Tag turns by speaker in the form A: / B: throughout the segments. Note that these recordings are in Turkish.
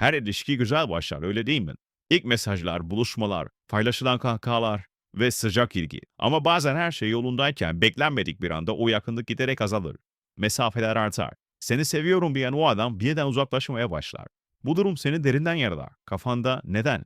A: Her ilişki güzel başlar öyle değil mi? İlk mesajlar, buluşmalar, paylaşılan kahkahalar ve sıcak ilgi. Ama bazen her şey yolundayken beklenmedik bir anda o yakınlık giderek azalır. Mesafeler artar. Seni seviyorum diyen o adam birden uzaklaşmaya başlar. Bu durum seni derinden yaralar. Kafanda neden?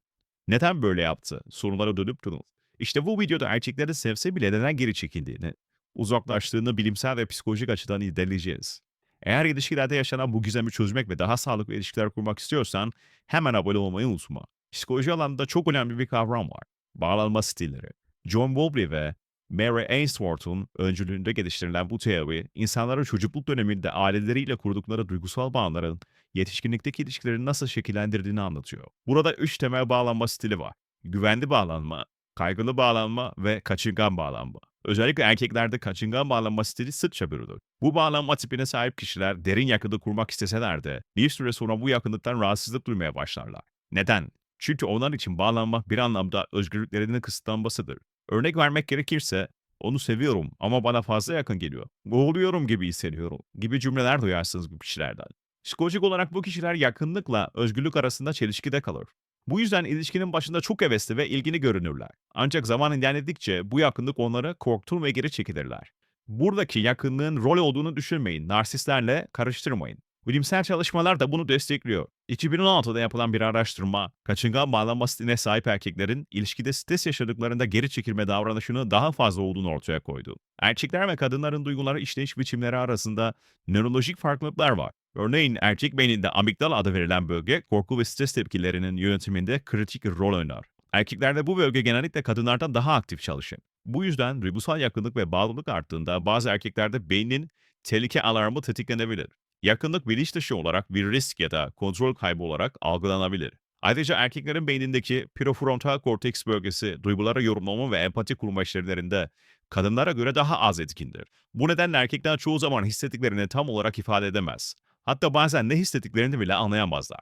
A: Neden böyle yaptı? Sorulara dönüp durun. İşte bu videoda erkekleri sevse bile neden geri çekildiğini, uzaklaştığını bilimsel ve psikolojik açıdan irdeleyeceğiz. Eğer ilişkilerde yaşanan bu gizemi çözmek ve daha sağlıklı ilişkiler kurmak istiyorsan hemen abone olmayı unutma. Psikoloji alanında çok önemli bir kavram var. Bağlanma stilleri. John Bowlby ve Mary Ainsworth'un öncülüğünde geliştirilen bu teori, insanların çocukluk döneminde aileleriyle kurdukları duygusal bağların yetişkinlikteki ilişkilerini nasıl şekillendirdiğini anlatıyor. Burada üç temel bağlanma stili var. Güvenli bağlanma, kaygılı bağlanma ve kaçıngan bağlanma. Özellikle erkeklerde kaçıngan bağlanma stili sıkça görülür. Bu bağlanma tipine sahip kişiler derin yakınlık kurmak isteseler de bir süre sonra bu yakınlıktan rahatsızlık duymaya başlarlar. Neden? Çünkü onlar için bağlanmak bir anlamda özgürlüklerinin kısıtlanmasıdır. Örnek vermek gerekirse, onu seviyorum ama bana fazla yakın geliyor. Boğuluyorum gibi hissediyorum gibi cümleler duyarsınız bu kişilerden. Psikolojik olarak bu kişiler yakınlıkla özgürlük arasında çelişkide kalır. Bu yüzden ilişkinin başında çok hevesli ve ilgili görünürler. Ancak zaman ilerledikçe bu yakınlık onları korkutur ve geri çekilirler. Buradaki yakınlığın rol olduğunu düşünmeyin, narsistlerle karıştırmayın. Bilimsel çalışmalar da bunu destekliyor. 2016'da yapılan bir araştırma, kaçıngan bağlanma stiline sahip erkeklerin ilişkide stres yaşadıklarında geri çekilme davranışını daha fazla olduğunu ortaya koydu. Erkekler ve kadınların duyguları işleyiş biçimleri arasında nörolojik farklılıklar var. Örneğin erkek beyninde amigdala adı verilen bölge korku ve stres tepkilerinin yönetiminde kritik rol oynar. Erkeklerde bu bölge genellikle kadınlardan daha aktif çalışır. Bu yüzden duygusal yakınlık ve bağlılık arttığında bazı erkeklerde beynin tehlike alarmı tetiklenebilir. Yakınlık bilinç dışı olarak bir risk ya da kontrol kaybı olarak algılanabilir. Ayrıca erkeklerin beynindeki prefrontal korteks bölgesi duygulara yorumlama ve empati kurma işlevlerinde kadınlara göre daha az etkindir. Bu nedenle erkekler çoğu zaman hissettiklerini tam olarak ifade edemez. Hatta bazen ne hissettiklerini bile anlayamazlar.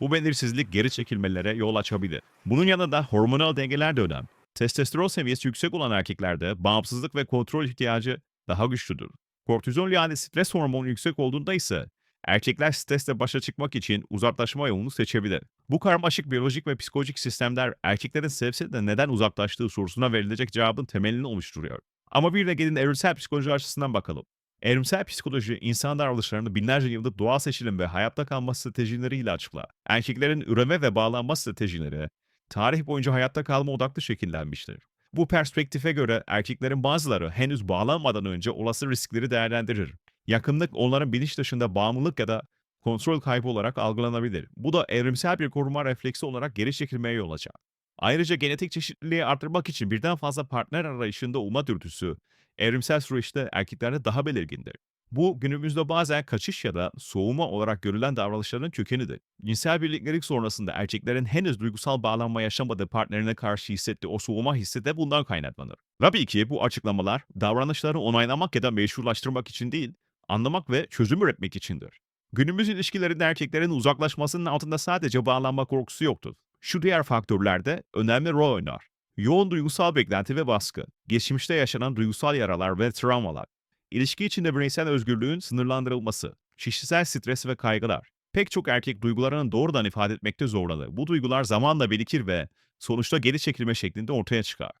A: Bu belirsizlik geri çekilmelere yol açabilir. Bunun yanında hormonal dengeler de önemli. Testosteron seviyesi yüksek olan erkeklerde bağımsızlık ve kontrol ihtiyacı daha güçlüdür. Kortizol yani stres hormonu yüksek olduğunda ise erkekler stresle başa çıkmak için uzaklaşma yolunu seçebilir. Bu karmaşık biyolojik ve psikolojik sistemler erkeklerin sevse de neden uzaklaştığı sorusuna verilecek cevabın temelini oluşturuyor. Ama bir de gelin evrimsel psikoloji açısından bakalım. Evrimsel psikoloji insan davranışlarını binlerce yıldır doğal seçilim ve hayatta kalma stratejileriyle açıklar. Erkeklerin üreme ve bağlanma stratejileri tarih boyunca hayatta kalma odaklı şekillenmiştir. Bu perspektife göre erkeklerin bazıları henüz bağlanmadan önce olası riskleri değerlendirir. Yakınlık onların bilinç dışında bağımlılık ya da kontrol kaybı olarak algılanabilir. Bu da evrimsel bir koruma refleksi olarak geri çekilmeye yol açar. Ayrıca genetik çeşitliliği artırmak için birden fazla partner arayışında olma dürtüsü evrimsel süreçte erkeklerde daha belirgindir. Bu günümüzde bazen kaçış ya da soğuma olarak görülen davranışların kökenidir. Cinsel birliktelik sonrasında erkeklerin henüz duygusal bağlanma yaşamadığı partnerine karşı hissettiği o soğuma hissi de bundan kaynaklanır. Tabii ki bu açıklamalar davranışları onaylamak ya da meşrulaştırmak için değil, anlamak ve çözüm üretmek içindir. Günümüz ilişkilerinde erkeklerin uzaklaşmasının altında sadece bağlanma korkusu yoktur. Şu diğer faktörler de önemli rol oynar. Yoğun duygusal beklenti ve baskı, geçmişte yaşanan duygusal yaralar ve travmalar, ilişki içinde bireysel özgürlüğün sınırlandırılması, kişisel stres ve kaygılar. Pek çok erkek duygularını doğrudan ifade etmekte zorlanır. Bu duygular zamanla birikir ve sonuçta geri çekilme şeklinde ortaya çıkar.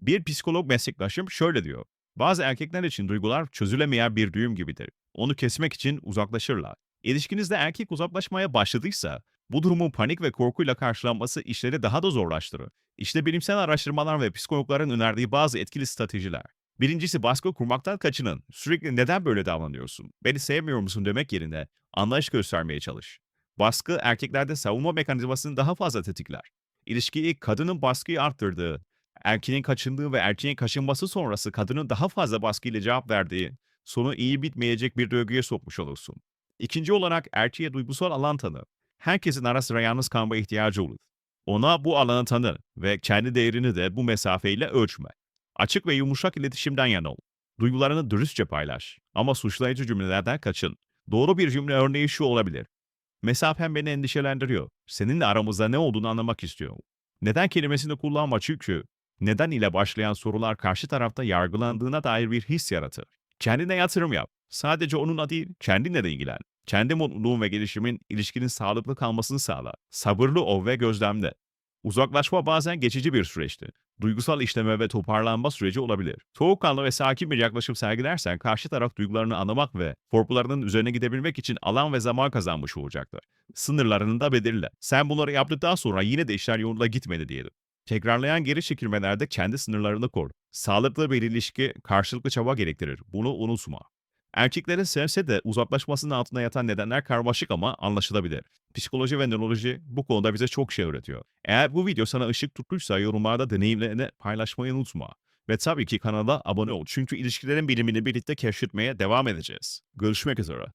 A: Bir psikolog meslektaşım şöyle diyor. Bazı erkekler için duygular çözülemeyen bir düğüm gibidir. Onu kesmek için uzaklaşırlar. İlişkinizde erkek uzaklaşmaya başladıysa bu durumun panik ve korkuyla karşılanması işleri daha da zorlaştırır. İşte bilimsel araştırmalar ve psikologların önerdiği bazı etkili stratejiler. Birincisi baskı kurmaktan kaçının. Sürekli neden böyle davranıyorsun? Beni sevmiyor musun demek yerine anlayış göstermeye çalış. Baskı erkeklerde savunma mekanizmasını daha fazla tetikler. İlişkiyi kadının baskıyı arttırdığı, erkeğin kaçındığı ve erkeğin kaçınması sonrası kadının daha fazla baskıyla cevap verdiği, sonu iyi bitmeyecek bir döngüye sokmuş olursun. İkinci olarak erkeğe duygusal alan tanı. Herkesin ara sıra yalnız kalma ihtiyacı olur. Ona bu alanı tanı ve kendi değerini de bu mesafeyle ölçme. Açık ve yumuşak iletişimden yana ol. Duygularını dürüstçe paylaş. Ama suçlayıcı cümlelerden kaçın. Doğru bir cümle örneği şu olabilir. Mesafen beni endişelendiriyor. Seninle aramızda ne olduğunu anlamak istiyorum. Neden kelimesini kullanma çünkü neden ile başlayan sorular karşı tarafta yargılandığına dair bir his yaratır. Kendine yatırım yap. Sadece onunla değil, kendinle de ilgilen. Kendi mutluluğun ve gelişimin ilişkinin sağlıklı kalmasını sağlar. Sabırlı ol ve gözlemle. Uzaklaşma bazen geçici bir süreçti. Duygusal işleme ve toparlanma süreci olabilir. Soğukkanlı ve sakin bir yaklaşım sergilersen karşı taraf duygularını anlamak ve korkularının üzerine gidebilmek için alan ve zaman kazanmış olacaktır. Sınırlarını da belirle. Sen bunları yaptıktan sonra yine de işler yolunda gitmedi diyelim. Tekrarlayan geri çekilmelerde kendi sınırlarını kor. Sağlıklı bir ilişki karşılıklı çaba gerektirir. Bunu unutma. Erkeklerin sevse de uzaklaşmasının altında yatan nedenler karmaşık ama anlaşılabilir. Psikoloji ve nöroloji bu konuda bize çok şey öğretiyor. Eğer bu video sana ışık tuttuysa yorumlarda deneyimlerini paylaşmayı unutma. Ve tabii ki kanala abone ol çünkü ilişkilerin bilimini birlikte keşfetmeye devam edeceğiz. Görüşmek üzere.